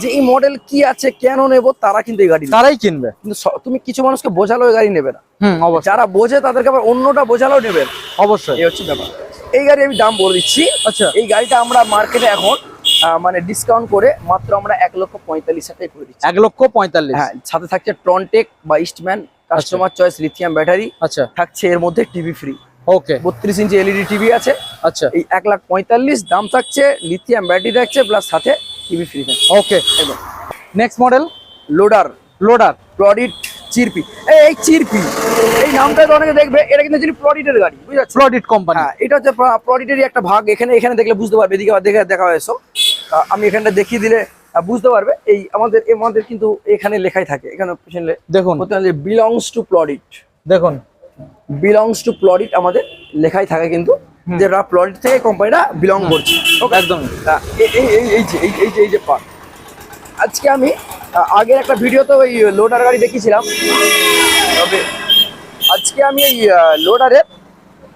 যে এই মডেল কি আছে কেন নেব তারা কিন্তু এই গাড়ি তারাই কিনবে। কিন্তু তুমি কিছু মানুষকে বোঝালো এই গাড়ি নেবে না। যারা বোঝে তাদেরকে আবার অন্যটা বোঝালেও নেবে। অবশ্যই। এই হচ্ছে ব্যাপার। এই গাড়ি আমি দাম বলে দিচ্ছি। আচ্ছা। এই গাড়িটা আমরা মার্কেটে এখন মানে ডিসকাউন্ট করে মাত্র আমরা এক লক্ষ পঁয়তাল্লিশ হাজার করে দিচ্ছি। এক লক্ষ পঁয়তাল্লিশ। হ্যাঁ সাথে থাকছে ট্রনটেক বা Eastman customer choice lithium battery আচ্ছা। থাকছে এর মধ্যে টিভি ফ্রি ওকে বত্রিশ ইঞ্চি এলইডি টিভি আছে। আচ্ছা। এই এক লাখ পঁয়তাল্লিশ দাম থাকছে লিথিয়াম ব্যাটারি থাকছে প্লাস সাথে টিভি ফ্রি থাকছে। Okay next model loader loader প্রডিট চিরপি এই চিরপি এই নামটা তো অনেকে দেখবে এটা কিন্তু যিনি প্রডিটের গাড়ি বুঝতে পারছ কোম্পানি হ্যাঁ এটা হচ্ছে প্রডিটেরই একটা ভাগ এখানে এখানে দেখলে বুঝতে পারবে এদিকে আবার দেখে দেখা হয়েছে আমি এখানটা দেখিয়ে দিলে বুঝতে পারবে এই আমাদের আমাদের কিন্তু এখানে লেখাই থাকে। এখানে পিছনে দেখুন। বিলংস টু প্লডিট দেখুন। বিলংস টু প্লডিট আমাদের লেখাই থাকে কিন্তু। যে প্লডিট থেকে কোম্পানিটা বিলং করছে। একদম। এই এই এই- এই যে এই যে এই যে পার্ট আজকে আমি আগের একটা ভিডিওতে ওই লোডার গাড়ি দেখিয়েছিলাম। তবে আজকে আমি এই লোডারের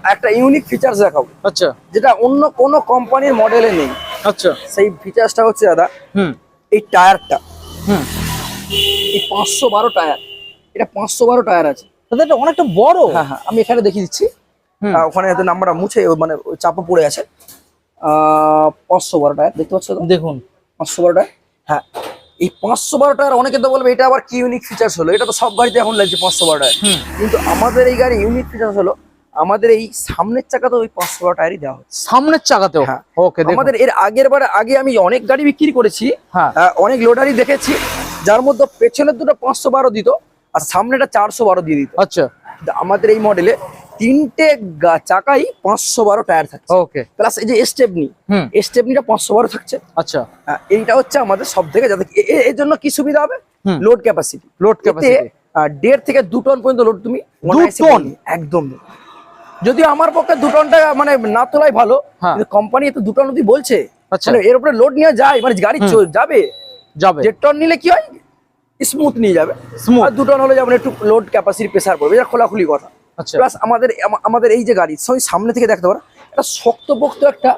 একটা ইউনিক ফিচার্স দেখাবো। আচ্ছা। যেটা অন্য কোনো কোম্পানির মডেলে নেই। আচ্ছা। সেই ফিচার্সটা হচ্ছে দাদা হুম। এই টায়ারটা। হুম। এই পাঁচশো বারো টায়ার। এটা পাঁচশো বারো টায়ার আছে। দাদা এটা অনেকটা বড়। হ্যাঁ হ্যাঁ আমি এখানে দেখিয়ে দিচ্ছি। ওখানে হয়তো নাম্বারটা মুছে মানে চাপা পড়ে আছে। আহ, পাঁচশো বারো টায়ার দেখতে পাচ্ছ দেখুন। পাঁচশো বারো টায়ার? হ্যাঁ। এই পাঁচশো বারো টায়ার অনেকে তো বলবে এটা আবার কি ইউনিক ফিচার্স হলো? এটা তো সব গাড়িতে এখন লাগছে পাঁচশো বারো টায়ার। কিন্তু আমাদের এই গাড়ি ইউনিক ফিচার্স হলো আমাদের এই সামনের চাকাতে ওই পাঁচশো বারো টায়ারই দেওয়া হচ্ছে। সামনের চাকাতেও? হ্যাঁ। ওকে দেখুন। আমাদের এর আগের বার আগে আমি অনেক গাড়ি বিক্রি করেছি হ্যাঁ। অনেক লোডারই দেখেছি যার মধ্যে পেছনের দুটো পাঁচশো বারো দিত আর সামনেটা চারশো বারো দিয়ে দিত। আচ্ছা। আমাদের এই মডেলে তিনটে চাকাই পাঁচশো বারো টায়ার থাকছে। ওকে প্লাস এই যে স্টেপনি স্টেপনিটা পাঁচশো বারো থাকছে। আচ্ছা। হ্যাঁ, এইটা হচ্ছে আমাদের সব থেকে যাতে এর জন্য কি সুবিধা হবে? লোড ক্যাপাসিটি লোড ক্যাপাসিটি দেড় থেকে দু টন পর্যন্ত লোড তুমি একদম। যদিও আমার পক্ষে দু টনটা মানে না তোলাই ভালো হ্যাঁ। কোম্পানি তো দু টন অব্দি বলছে। আচ্ছা। মানে এর উপরে লোড নিয়ে যায় মানে গাড়ি যাবে। যাবে। দেড় টন নিলে কি হয়? স্মুথ নিয়ে যাবে। স্মুথ আর দু টন হলে যেমন একটু লোড ক্যাপাসিটি প্রেসার পড়বে এটা খোলাখুলি কথা। আচ্ছা। প্লাস আমাদের আমাদের এই যে গাড়ি সবাই সামনে থেকে দেখতে পারো একটা শক্তপোক্ত একটা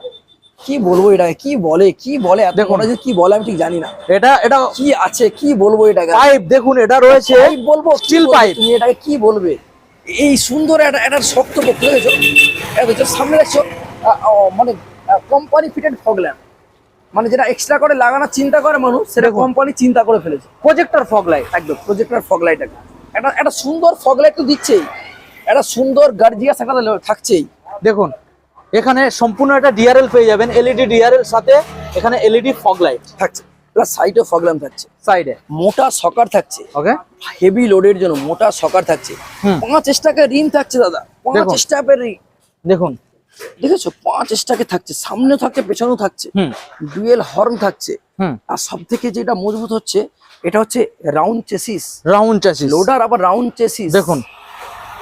কি বলব এটাকে কি বলে কি বলে দেখুন। যে কি বলে আমি ঠিক জানি না। এটা এটা কি আছে কি বলব এটাকে পাইপ দেখুন এটা রয়েছে পাইপ বলব বলব? pipe। তুমি এটাকে কি বলবে? এই সুন্দর একটা একটা শক্ত দেখেছ? দেখছ সামনে দেখছ মানে কোম্পানি ফিটেড ফগ ল্যাম্প মানে যেটা এক্সট্রা করে লাগানোর চিন্তা করে মানুষ সেটা। কোম্পানি চিন্তা করে ফেলেছে। প্রজেক্টর ফগ লাইট একদম প্রজেক্টর ফগ লাইট একটা। একটা একটা সুন্দর ফগ লাইট তো দিচ্ছেই। একটা সুন্দর গার্জিয়াস একটা থাকছেই। দেখুন এখানে সম্পূর্ণ একটা ডিআরএল পেয়ে যাবেন এলইডি ডিআরএল সাথে এখানে এলইডি ফগ লাইট থাকছে সাইডে ফগ ল্যাম্প থাকছে। সাইডে মোটা সকার থাকছে। ওকে হেভি লোডের জন্য মোটা সকার থাকছে। পাঁচ টাকা রিম থাকছে দাদা। পাঁচ। স্টাপের রিম দেখুন। দেখেছ? পাঁচ স্টাকে থাকছে সামনেও থাকছে পেছনেও থাকছে। ডুয়েল হর্ন থাকছে। আর সব থেকে যেটা মজবুত হচ্ছে এটা হচ্ছে round chassis round chassis loader আবার রাউন্ড চেসিস দেখুন।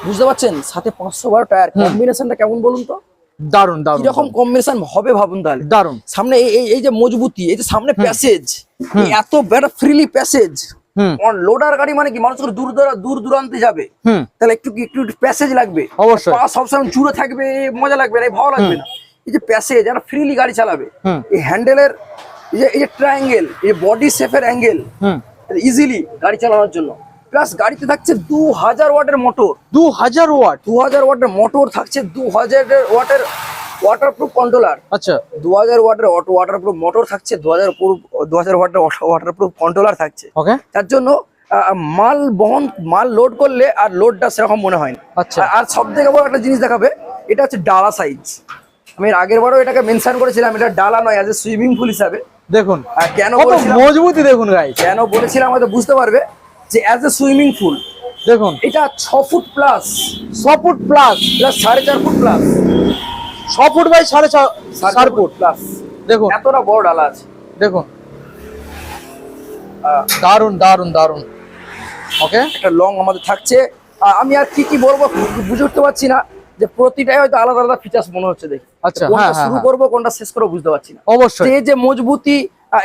বুঝতে পারছেন? সাথে পাঁচশো বারো টায়ার কম্বিনেশনটা কেমন বলুন তো? দারুণ দারুণ কীরকম কম্বিনেশন হবে ভাবুন তাহলে? দারুণ সামনে এই- এই যে মজবুতি এই যে সামনে প্যাসেজ এত বেটা ফ্রিলি প্যাসেজ লোডার গাড়ি মানে কি? মানুষ দূর দূর দূর দূরান্তে যাবে। তাহলে একটু একটু প্যাসেজ লাগবে? অবশ্যই। সবসময় জুড়ে থাকবে মজা লাগবে না ভালো লাগবে না। এই যে প্যাসেজ একটা ফ্রিলি গাড়ি চালাবে এই হ্যান্ডেলের এই যে এই যে ট্রায়াঙ্গেল এই বডি শেপের অ্যাঙ্গেল হুম। ইজিলি গাড়ি চালানোর জন্য। প্লাস গাড়িতে থাকছে দু হাজার ওয়াটের মোটর দু হাজার ওয়াট? দু হাজার ওয়াটের মোটর থাকছে দু হাজার ওয়াটের ওয়াটারপ্রুফ কন্ট্রোলার আচ্ছা। দু হাজার ওয়াটের অটো ওয়াটারপ্রুফ মোটর থাকছে দু হাজার দু হাজার ওয়াটের ওয়াটারপ্রুফ কন্ট্রোলার থাকছে। ওকে তার জন্য মাল বহন মাল লোড করলে আর লোডটা সেরকম মনে হয় না। আচ্ছা। আর- সব থেকে বড় একটা জিনিস দেখাবে এটা হচ্ছে ডালা সাইজ আমি আগের বারও এটাকে মেনশন করেছিলাম এটা ডালা নয় এ সুইমিং পুল হিসাবে। দেখুন আর কেন মজবুতি দেখুন গাইস কেন বলেছিলাম হয়তো বুঝতে পারবে যে অ্যাজ এ সুইমিং পুল দেখুন। এটা ছ ফুট প্লাস ছ ফুট প্লাস প্লাস সাড়ে চার ফুট প্লাস ছ ফুট বাই সাড়ে চার ফুট প্লাস দেখুন। এতটা বড় ডালা আছে। দেখুন। দারুণ দারুণ দারুণ ওকে একটা লং আমাদের থাকছে। আমি আর কি কি বলব বুঝে উঠতে পারছি না যে প্রতিটাই হয়তো আলাদা আলাদা ফিচার্স মনে হচ্ছে দেখি। আচ্ছা, কোনটা হ্যাঁ, হ্যাঁ, শুরু হ্যাঁ। করব কোনটা শেষ করব বুঝতে পারছি না। অবশ্যই। যে যে মজবুতি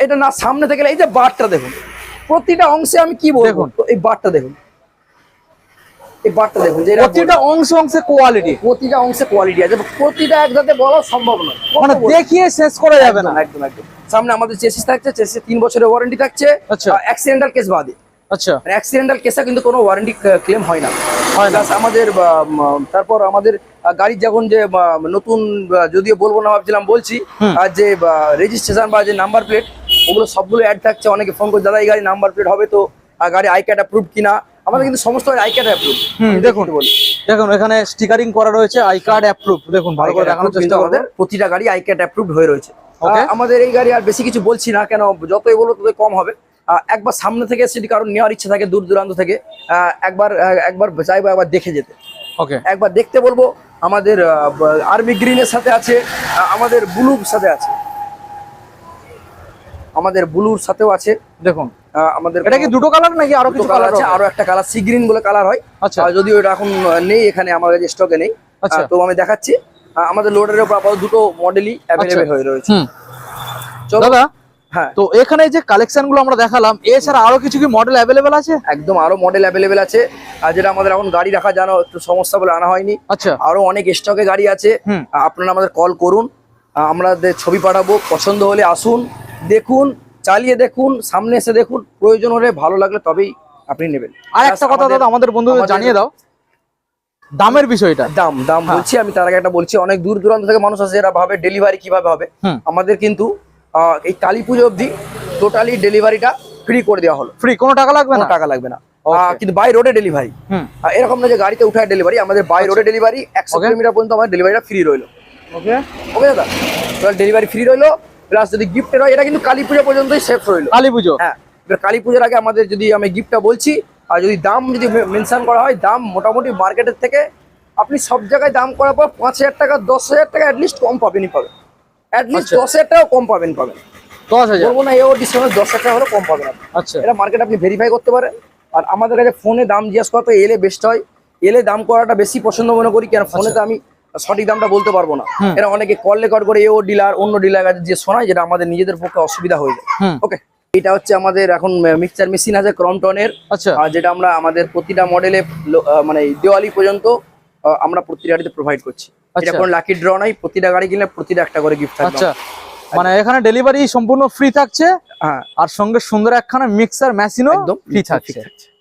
এটা না সামনে থেকে এই যে বারটা দেখুন। প্রতিটা অংশে আমি কি বলব? দেখুন। এই বারটা দেখুন। এই দেখুন যে প্রতিটা অংশ অংশে কোয়ালিটি প্রতিটা অংশে কোয়ালিটি আছে। প্রতিটা একসাথে বলা সম্ভব নয়। মানে দেখিয়ে শেষ করা যাবে না। একদম একদম। সামনে আমাদের চেসিস থাকছে চেসিস তিন বছরের ওয়ারেন্টি থাকছে। আচ্ছা। অ্যাক্সিডেন্টাল কেস বাদে। আচ্ছা। অ্যাক্সিডেন্টাল কেসে কিন্তু কোনো ওয়ারেন্টি ক্লেম হয় না। হয় না। আমাদের তারপর আমাদের গাড়ির যখন যে নতুন যদিও বলব না ভাবছিলাম বলছি আর যে রেজিস্ট্রেশন বা যে নাম্বার প্লেট ওগুলো সবগুলো অ্যাড থাকছে। অনেকে ফোন করে দাদা এই গাড়ি নাম্বার প্লেট হবে তো? গাড়ি আই কার্ড অ্যাপ্রুভ কিনা? আমাদের কিন্তু সমস্ত আই কার্ড অ্যাপ্রুভ হুম দেখুন দেখুন এখানে স্টিকারিং করা রয়েছে আই কার্ড অ্যাপ্রুভ দেখুন ভালো করে দেখানোর চেষ্টা আমাদের প্রতিটা গাড়ি আই কার্ড অ্যাপ্রুভ হয়ে রয়েছে. আমাদের এই গাড়ি আর বেশি কিছু বলছি না কেন যতই বলো ততই কম হবে। একবার সামনে থেকে সেটি কারণ নেওয়ার ইচ্ছা থাকে দূর দূরান্ত থেকে একবার একবার চাইব একবার দেখে যেতে। ওকে একবার দেখতে বলব আমাদের আর্মি গ্রিনের সাথে আছে আমাদের ব্লুর সাথে আছে। আমাদের ব্লুর সাথেও আছে। দেখুন আমাদের এটা কি দুটো কালার নাকি আরও কিছু কালার আছে আরও একটা কালার সি গ্রিন বলে কালার হয়। আচ্ছা। যদিও এটা এখন নেই এখানে আমার কাছে স্টকে নেই। আচ্ছা। তো আমি দেখাচ্ছি। আমাদের লোডের উপর আপাতত দুটো মডেলই অ্যাভেলেবেল আচ্ছা। হয়ে রয়েছে। চলো। দাদা হ্যাঁ। তো এখানে যে কালেকশনগুলো আমরা দেখালাম এছাড়া আরও কিছু কি মডেল অ্যাভেলেবেল আছে? একদম আরও মডেল অ্যাভেলেবেল আছে। আর যেটা আমাদের এখন গাড়ি রাখা জানো একটু সমস্যা বলে আনা হয়নি। আচ্ছা। আরও অনেক স্টকে গাড়ি আছে। আপনারা আমাদের কল করুন। আমরা ছবি পাঠাবো। পছন্দ হলে আসুন দেখুন। চালিয়ে দেখুন সামনে এসে দেখুন প্রয়োজন হলে ভালো লাগলে তবেই আপনি নেবেন। আর একটা কথা দাদা আমাদের বন্ধুদের জানিয়ে দাও। দামের বিষয়টা। দাম দাম হ্যাঁ। বলছি আমি তার আগে একটা বলছি অনেক দূর দূরান্ত থেকে মানুষ আছে এরা ভাবে ডেলিভারি কীভাবে হবে। আমাদের কিন্তু এই কালী পুজো অবধি টোটালি ডেলিভারিটা ফ্রি করে দেওয়া হলো। ফ্রি কোনো টাকা লাগবে না? টাকা লাগবে না। কিন্তু বাই রোডে ডেলিভারি এরকম না যে গাড়িতে উঠায় ডেলিভারি আমাদের বাই রোডে ডেলিভারি একশো. কিলোমিটার পর্যন্ত আমাদের ডেলিভারিটা ফ্রি রইল। ওকে ওকে দাদা? ডেলিভারি ফ্রি রইল প্লাস যদি গিফটের হয় এটা কিন্তু কালী পুজো পর্যন্তই সেফ রইল। কালী পুজো। হ্যাঁ কালী পুজোর আগে আমাদের যদি আমি গিফটটা বলছি আর যদি দাম যদি মেনশন করা হয় দাম মোটামুটি মার্কেটের থেকে আপনি সব জায়গায় দাম করার পর পাঁচ হাজার টাকা দশ হাজার টাকা অ্যাটলিস্ট কম পাবেনই পাবেন। অ্যাটলিস্ট আচ্ছা। দশ হাজার টাকাও কম পাবেন পাবেন। দশ হাজার? বলব না এও ডিসকাউন্ট দশ হাজার টাকা হলে কম পাবেন আচ্ছা। এটা মার্কেট আপনি ভেরিফাই করতে পারেন। আর আমাদের কাছে ফোনে দাম জিজ্ঞাসা করা তো এলে বেস্ট হয়। এলে দাম করাটা বেশি পছন্দ মনে করি কেন? ফোনে তো আমি সঠিক দামটা বলতে পারব না। এরা অনেকে কল রেকর্ড করে ও ডিলার অন্য ডিলার কাছে যে শোনায় যেটা আমাদের নিজেদের পক্ষে অসুবিধা হয়ে যায়। ওকে এটা হচ্ছে আমাদের এখন মিক্সচার মেশিন আছে ক্রমটনের আচ্ছা। আর যেটা আমরা আমাদের প্রতিটা মডেলে মানে দেওয়ালি পর্যন্ত আমরা প্রতিটা গাড়িতে প্রোভাইড করছি। এটা আচ্ছা। কোনো লাকি ড্র নাই প্রতিটা গাড়ি কিনলে প্রতিটা একটা করে গিফট থাকবে। আচ্ছা। মানে এখানে ডেলিভারি সম্পূর্ণ ফ্রি থাকছে। হ্যাঁ। আর সঙ্গে সুন্দর একখানা মিক্সার মেশিনও একদম ফ্রি থাকছে।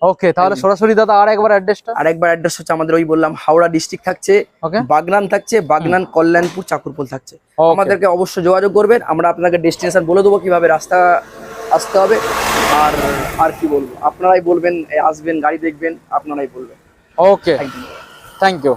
ওকে তাহলে সরাসরি দাদা আর একবার অ্যাড্রেসটা আরেকবার অ্যাড্রেস হচ্ছে আমাদের ওই বললাম হাওড়া ডিস্ট্রিক্ট থাকছে ওকে বাগনান থাকছে বাগনান কল্যাণপুর চাকুরপোল থাকছে. আমাদেরকে অবশ্যই যোগাযোগ করবেন আমরা আপনাকে ডেস্টিনেশন বলে দেবো কীভাবে রাস্তা আসতে হবে আর আর কি বলব। আপনারাই বলবেন আসবেন গাড়ি দেখবেন আপনারাই বলবেন। Okay thank you